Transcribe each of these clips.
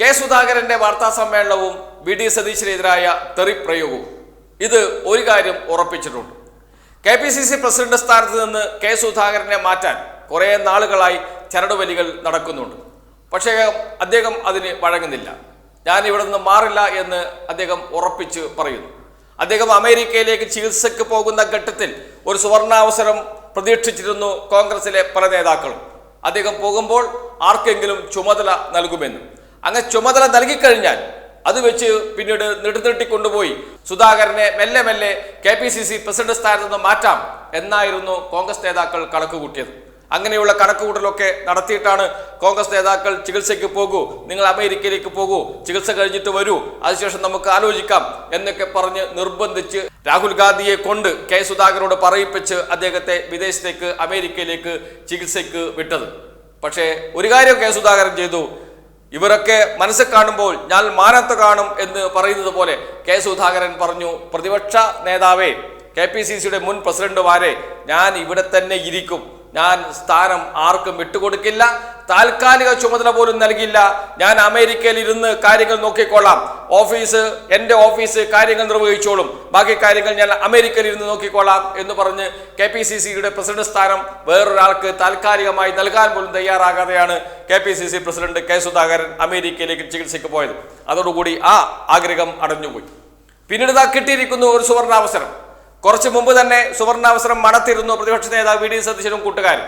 K സുധാകരന്റെ വാർത്താ സമ്മേളനവും വി ഡി സതീശിനെതിരായ തെറിപ്രയോഗവും. ഇത് ഒരു കാര്യം ഉറപ്പിച്ചിട്ടുണ്ട്. K P C C president സ്ഥാനത്ത് നിന്ന് കെ സുധാകരനെ മാറ്റാൻ കുറേ നാളുകളായി ചരടുവലികൾ നടക്കുന്നുണ്ട്. പക്ഷേ അദ്ദേഹം അതിന് വഴങ്ങുന്നില്ല. ഞാൻ ഇവിടെ നിന്ന് മാറില്ല എന്ന് അദ്ദേഹം ഉറപ്പിച്ച് പറയുന്നു. അദ്ദേഹം അമേരിക്കയിലേക്ക് ചികിത്സയ്ക്ക് പോകുന്ന ഘട്ടത്തിൽ ഒരു സുവർണാവസരം പ്രതീക്ഷിച്ചിരുന്നു കോൺഗ്രസിലെ പല നേതാക്കളും. അദ്ദേഹം പോകുമ്പോൾ ആർക്കെങ്കിലും ചുമതല നൽകുമെന്ന്. അങ്ങനെ ചുമതല നൽകിക്കഴിഞ്ഞാൽ അത് വെച്ച് പിന്നീട് നെടുനെട്ടി കൊണ്ടുപോയി സുധാകരനെ മെല്ലെ മെല്ലെ K P C C president സ്ഥാനത്ത് നിന്ന് മാറ്റാം എന്നായിരുന്നു കോൺഗ്രസ് നേതാക്കൾ കണക്ക് കൂട്ടിയത് അങ്ങനെയുള്ള കണക്കുകൂട്ടലൊക്കെ നടത്തിയിട്ടാണ് കോൺഗ്രസ് നേതാക്കൾ ചികിത്സയ്ക്ക് പോകൂ നിങ്ങൾ അമേരിക്കയിലേക്ക് പോകൂ ചികിത്സ കഴിഞ്ഞിട്ട് വരൂ അതിനുശേഷം നമുക്ക് ആലോചിക്കാം എന്നൊക്കെ പറഞ്ഞ് നിർബന്ധിച്ച് രാഹുൽ ഗാന്ധിയെ കൊണ്ട് കെ സുധാകരനോട് പറയിപ്പിച്ച് അദ്ദേഹത്തെ വിദേശത്തേക്ക് അമേരിക്കയിലേക്ക് ചികിത്സയ്ക്ക് വിട്ടത്. പക്ഷേ ഒരു കാര്യം കെ സുധാകരൻ ചെയ്തു ഇവരൊക്കെ മനസ്സിൽ കാണുമ്പോൾ ഞാൻ മാനത്ത് കാണും എന്ന് പറയുന്നത് പോലെ കെ സുധാകരൻ പറഞ്ഞു പ്രതിപക്ഷ നേതാവേ കെ പി സി സിയുടെ മുൻ പ്രസിഡന്റുമാരെ ഞാൻ ഇവിടെ തന്നെ ഇരിക്കും. ഞാൻ സ്ഥാനം ആർക്കും വിട്ടുകൊടുക്കില്ല. താൽക്കാലിക ചുമതല പോലും നൽകില്ല ഞാൻ അമേരിക്കയിൽ ഇരുന്ന് കാര്യങ്ങൾ നോക്കിക്കൊള്ളാം. ഓഫീസ് എന്റെ ഓഫീസ് കാര്യങ്ങൾ നിർവഹിച്ചോളും. ബാക്കി കാര്യങ്ങൾ ഞാൻ അമേരിക്കയിൽ ഇരുന്ന് നോക്കിക്കൊള്ളാം എന്ന് പറഞ്ഞ് കെ പി സി സിയുടെ പ്രസിഡന്റ് സ്ഥാനം വേറൊരാൾക്ക് താൽക്കാലികമായി നൽകാൻ പോലും തയ്യാറാകാതെയാണ് K P C C president K Sudhakaran അമേരിക്കയിലേക്ക് ചികിത്സയ്ക്ക് പോയത്. അതോടുകൂടി ആ ആഗ്രഹം അടഞ്ഞുപോയി. പിന്നീട് ഇതാ കിട്ടിയിരിക്കുന്നു ഒരു സുവർണാവസരം. കുറച്ച് മുമ്പ് തന്നെ സുവർണാവസരം മണത്തിരുന്നു പ്രതിപക്ഷ നേതാവ് വി ഡി സതീശനും കൂട്ടുകാരും.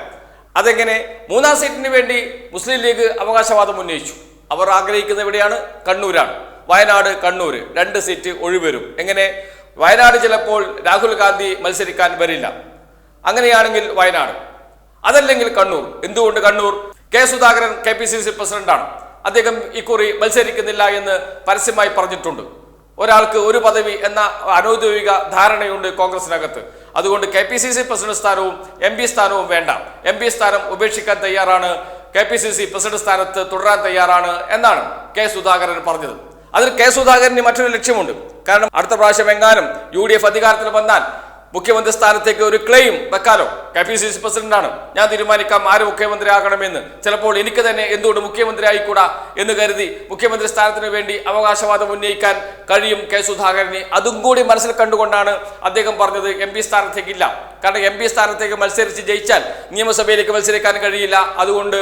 അതെങ്ങനെ? മൂന്നാം സീറ്റിന് വേണ്ടി മുസ്ലിം ലീഗ് അവകാശവാദം ഉന്നയിച്ചു. അവർ ആഗ്രഹിക്കുന്ന എവിടെയാണ്? കണ്ണൂരാണ്. വയനാട് കണ്ണൂര്. രണ്ട് സീറ്റ് ഒഴിവരും. എങ്ങനെ? വയനാട് ചിലപ്പോൾ രാഹുൽ ഗാന്ധി മത്സരിക്കാൻ വരില്ല. അങ്ങനെയാണെങ്കിൽ വയനാട്. അതല്ലെങ്കിൽ കണ്ണൂർ. എന്തുകൊണ്ട് Kannur? K Sudhakaran K P C C പ്രസിഡന്റാണ്. അദ്ദേഹം ഇക്കുറി മത്സരിക്കുന്നില്ല എന്ന് പരസ്യമായി പറഞ്ഞിട്ടുണ്ട്. ഒരാൾക്ക് ഒരു പദവി എന്ന അനൗദ്യോഗിക ധാരണയുണ്ട് കോൺഗ്രസിനകത്ത്. അതുകൊണ്ട് K P C C president സ്ഥാനവും എം പി സ്ഥാനവും വേണ്ട. എം പി സ്ഥാനം ഉപേക്ഷിക്കാൻ തയ്യാറാണ്. K P C C president സ്ഥാനത്ത് തുടരാൻ തയ്യാറാണ് എന്നാണ് കെ സുധാകരൻ പറഞ്ഞത്. അതിൽ കെ സുധാകരന് മറ്റൊരു ലക്ഷ്യമുണ്ട്. കാരണം അടുത്ത പ്രാവശ്യം എങ്ങാനും യു ഡി എഫ് അധികാരത്തിൽ വന്നാൽ മുഖ്യമന്ത്രി സ്ഥാനത്തേക്ക് ഒരു ക്ലെയിം വെക്കാനോ കെ പി സി സി പ്രസിഡന്റാണ്. ഞാൻ തീരുമാനിക്കാം ആര് മുഖ്യമന്ത്രി ആകണമെന്ന്. ചിലപ്പോൾ എനിക്ക് തന്നെ എന്തുകൊണ്ട് മുഖ്യമന്ത്രി ആയിക്കൂടാ എന്ന് കരുതി മുഖ്യമന്ത്രി സ്ഥാനത്തിന് വേണ്ടി അവകാശവാദം ഉന്നയിക്കാൻ കഴിയും കെ സുധാകരന്. അതും കൂടി മനസ്സിൽ കണ്ടുകൊണ്ടാണ് അദ്ദേഹം പറഞ്ഞത് എം പി സ്ഥാനത്തേക്കില്ല കാരണം എം പി സ്ഥാനത്തേക്ക് മത്സരിച്ച് ജയിച്ചാൽ നിയമസഭയിലേക്ക് മത്സരിക്കാൻ കഴിയില്ല. അതുകൊണ്ട്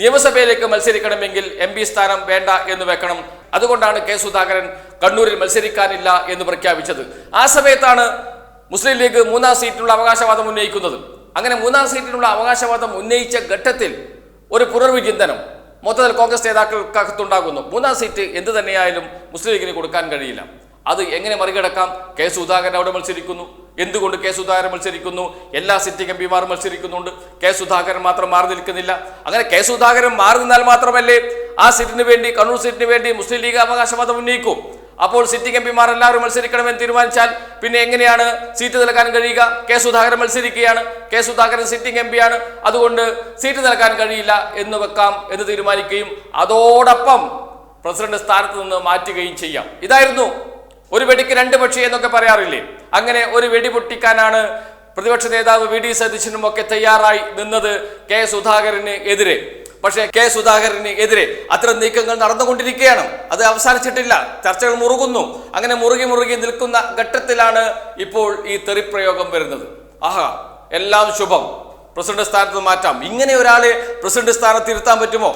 നിയമസഭയിലേക്ക് മത്സരിക്കണമെങ്കിൽ എം പി സ്ഥാനം വേണ്ട എന്ന് വെക്കണം. അതുകൊണ്ടാണ് കെ സുധാകരൻ കണ്ണൂരിൽ മത്സരിക്കാനില്ല എന്ന് പ്രഖ്യാപിച്ചത്. ആ സമയത്താണ് മുസ്ലിം ലീഗ് മൂന്നാം സീറ്റിനുള്ള അവകാശവാദം ഉന്നയിക്കുന്നത്. അങ്ങനെ മൂന്നാം സീറ്റിനുള്ള അവകാശവാദം ഉന്നയിച്ച ഘട്ടത്തിൽ ഒരു പുനർവിചിന്തനം മൊത്തത്തിൽ കോൺഗ്രസ് നേതാക്കൾക്കകത്തുണ്ടാകുന്നു. മൂന്നാം സീറ്റ് എന്ത് തന്നെയായാലും മുസ്ലിം ലീഗിന് കൊടുക്കാൻ കഴിയില്ല. അത് എങ്ങനെ മറികടക്കാം? കെ സുധാകരൻ അവിടെ മത്സരിക്കുന്നു. എന്തുകൊണ്ട് കെ സുധാകരൻ മത്സരിക്കുന്നു? എല്ലാ സിറ്റി എം പിമാർ മത്സരിക്കുന്നുണ്ട്. കെ സുധാകരൻ മാത്രം മാറി നിൽക്കുന്നില്ല. അങ്ങനെ കെ സുധാകരൻ മാറി നിന്നാൽ മാത്രമല്ലേ ആ സീറ്റിന് വേണ്ടി കണ്ണൂർ സീറ്റിന് വേണ്ടി മുസ്ലിം ലീഗ് അവകാശവാദം ഉന്നയിക്കും? അപ്പോൾ സിറ്റിംഗ് എം പിമാർ എല്ലാവരും മത്സരിക്കണമെന്ന് തീരുമാനിച്ചാൽ പിന്നെ എങ്ങനെയാണ് സീറ്റ് നൽകാൻ കഴിയുക? കെ സുധാകരൻ മത്സരിക്കുകയാണ്. കെ സുധാകരൻ സിറ്റിംഗ് എം പിയാണ് അതുകൊണ്ട് സീറ്റ് നൽകാൻ കഴിയില്ല എന്ന് വെക്കാം എന്ന് തീരുമാനിക്കുകയും അതോടൊപ്പം പ്രസിഡന്റ് സ്ഥാനത്ത് നിന്ന് മാറ്റുകയും ചെയ്യാം. ഇതായിരുന്നു ഒരു വെടിക്ക് രണ്ട് പക്ഷി എന്നൊക്കെ പറയാറില്ലേ? അങ്ങനെ ഒരു വെടി പൊട്ടിക്കാനാണ് പ്രതിപക്ഷ നേതാവ് വി ഡി സതീശനും ഒക്കെ തയ്യാറായി നിന്നത് കെ സുധാകരന് എതിരെ. പക്ഷേ കെ സുധാകരന് എതിരെ അത്തരം നീക്കങ്ങൾ നടന്നുകൊണ്ടിരിക്കുകയാണ്. അത് അവസാനിച്ചിട്ടില്ല. ചർച്ചകൾ മുറുകുന്നു. അങ്ങനെ മുറുകി മുറുകി നിൽക്കുന്ന ഘട്ടത്തിലാണ് ഇപ്പോൾ ഈ തെറിപ്രയോഗം വരുന്നത്. ആഹാ എല്ലാം ശുഭം. പ്രസിഡന്റ് സ്ഥാനത്ത് മാറ്റാം. ഇങ്ങനെ ഒരാളെ പ്രസിഡന്റ് സ്ഥാനത്ത് ഇരുത്താൻ പറ്റുമോ?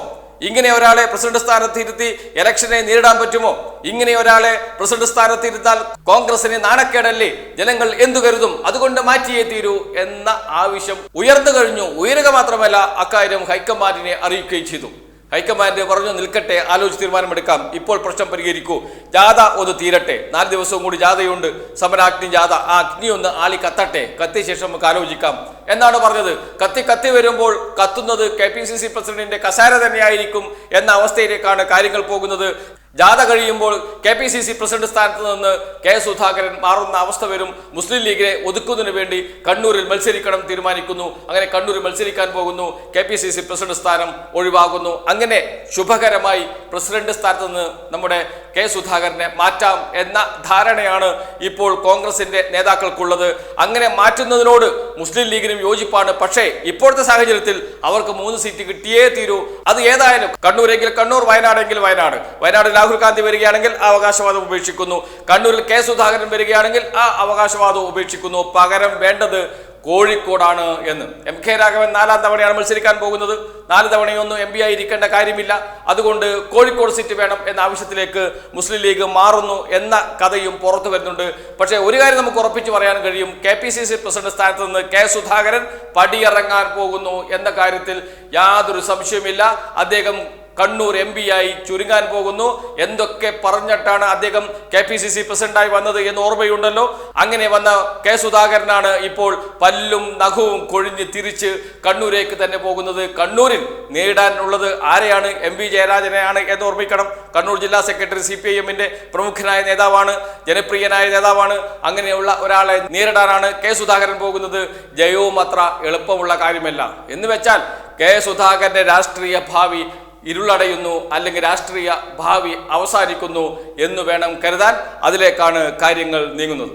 ഇങ്ങനെ ഒരാളെ പ്രസിഡന്റ് സ്ഥാനത്തിരുത്തി ഇലക്ഷനെ നേരിടാൻ പറ്റുമോ? ഇങ്ങനെ ഒരാളെ പ്രസിഡന്റ് സ്ഥാനത്ത് ഇരുത്താൽ കോൺഗ്രസിന് നാണക്കേടല്ലേ? ജനങ്ങൾ എന്തു കരുതും? അതുകൊണ്ട് മാറ്റിയേ തീരൂ എന്ന ആവശ്യം ഉയർന്നു കഴിഞ്ഞു. ഉയരുക മാത്രമല്ല അക്കാര്യം ഹൈക്കമാൻഡിനെ അറിയിക്കുകയും ചെയ്തു. ഹൈക്കമാൻഡ് പറഞ്ഞു നിൽക്കട്ടെ ആലോചിച്ച് തീരുമാനമെടുക്കാം. ഇപ്പോൾ പ്രശ്നം പരിഹരിക്കൂ. ജാഥ ഒന്ന് തീരട്ടെ. നാല് ദിവസവും കൂടി ജാഥയുണ്ട്. സമരാഗ്നി ജാഥ. ആ അഗ്നി ഒന്ന് ആളി കത്തട്ടെ. കത്തിയ ശേഷം നമുക്ക് ആലോചിക്കാം. എന്നാണ് പറഞ്ഞത്. കത്തി കത്തി വരുമ്പോൾ കത്തുന്നത് കെ പി സി സി പ്രസിഡന്റിന്റെ കസാര തന്നെയായിരിക്കും എന്ന അവസ്ഥയിലേക്കാണ് കാര്യങ്ങൾ പോകുന്നത്. ജാഥ കഴിയുമ്പോൾ K P C C president സ്ഥാനത്ത് നിന്ന് കെ സുധാകരൻ മാറുന്ന അവസ്ഥ വരും. മുസ്ലിം ലീഗിനെ ഒതുക്കുന്നതിന് വേണ്ടി കണ്ണൂരിൽ മത്സരിക്കണം തീരുമാനിക്കുന്നു. അങ്ങനെ കണ്ണൂരിൽ മത്സരിക്കാൻ പോകുന്നു. K P C C president സ്ഥാനം ഒഴിവാകുന്നു. അങ്ങനെ ശുഭകരമായി പ്രസിഡന്റ് സ്ഥാനത്ത് നിന്ന് നമ്മുടെ കെ സുധാകരനെ മാറ്റാം എന്ന ധാരണയാണ് ഇപ്പോൾ കോൺഗ്രസിന്റെ നേതാക്കൾക്കുള്ളത്. അങ്ങനെ മാറ്റുന്നതിനോട് മുസ്ലിം ലീഗിനും യോജിപ്പാണ്. പക്ഷേ ഇപ്പോഴത്തെ സാഹചര്യത്തിൽ അവർക്ക് മൂന്ന് സീറ്റ് കിട്ടിയേ തീരൂ. അത് ഏതായാലും കണ്ണൂരെങ്കിൽ കണ്ണൂർ വയനാടെങ്കിൽ വയനാട്. വയനാട് രാഹുൽ ഗാന്ധി വരികയാണെങ്കിൽ ആ അവകാശവാദം ഉപേക്ഷിക്കുന്നു. കണ്ണൂരിൽ കെ സുധാകരൻ വരികയാണെങ്കിൽ ആ അവകാശവാദം ഉപേക്ഷിക്കുന്നു. പകരം വേണ്ടത് കോഴിക്കോടാണ് എന്ന്. എം കെ രാഘവൻ നാലാം തവണയാണ് മത്സരിക്കാൻ പോകുന്നത്. നാല് തവണയൊന്നും എം പി ആയി ഇരിക്കേണ്ട കാര്യമില്ല. അതുകൊണ്ട് കോഴിക്കോട് സീറ്റ് വേണം എന്ന ആവശ്യത്തിലേക്ക് മുസ്ലിം ലീഗ് മാറുന്നു എന്ന കഥയും പുറത്തു വരുന്നുണ്ട്. പക്ഷേ ഒരു കാര്യം നമുക്ക് ഉറപ്പിച്ചു പറയാൻ കഴിയും. K P C C president സ്ഥാനത്ത് നിന്ന് കെ സുധാകരൻ പടിയിറങ്ങാൻ പോകുന്നു എന്ന കാര്യത്തിൽ യാതൊരു സംശയവുമില്ല. അദ്ദേഹം കണ്ണൂർ എം പി ആയി ചുരുങ്ങാൻ പോകുന്നു. എന്തൊക്കെ പറഞ്ഞിട്ടാണ് അദ്ദേഹം കെ പി സി സി പ്രസിഡന്റായി വന്നത് എന്ന് ഓർമ്മയുണ്ടല്ലോ. അങ്ങനെ വന്ന കെ സുധാകരനാണ് ഇപ്പോൾ പല്ലും നഖവും കൊഴിഞ്ഞ് തിരിച്ച് കണ്ണൂരേക്ക് തന്നെ പോകുന്നത്. കണ്ണൂരിൽ നേടാനുള്ളത് ആരെയാണ്? എം വി ജയരാജനെയാണ് എന്ന് ഓർമ്മിക്കണം. കണ്ണൂർ ജില്ലാ സെക്രട്ടറി സി പി ഐ എമ്മിന്റെ പ്രമുഖനായ നേതാവാണ് ജനപ്രിയനായ നേതാവാണ്. അങ്ങനെയുള്ള ഒരാളെ നേരിടാനാണ് കെ സുധാകരൻ പോകുന്നത്. ജയവും അത്ര എളുപ്പമുള്ള കാര്യമല്ല. എന്ന് വെച്ചാൽ കെ സുധാകരന്റെ രാഷ്ട്രീയ ഭാവി ഇരുളടയുന്നു അല്ലെങ്കിൽ രാഷ്ട്രീയ ഭാവി അവസാനിക്കുന്നു എന്ന് വേണം കരുതാൻ അതിലേക്കാണ് കാര്യങ്ങൾ നീങ്ങുന്നത്.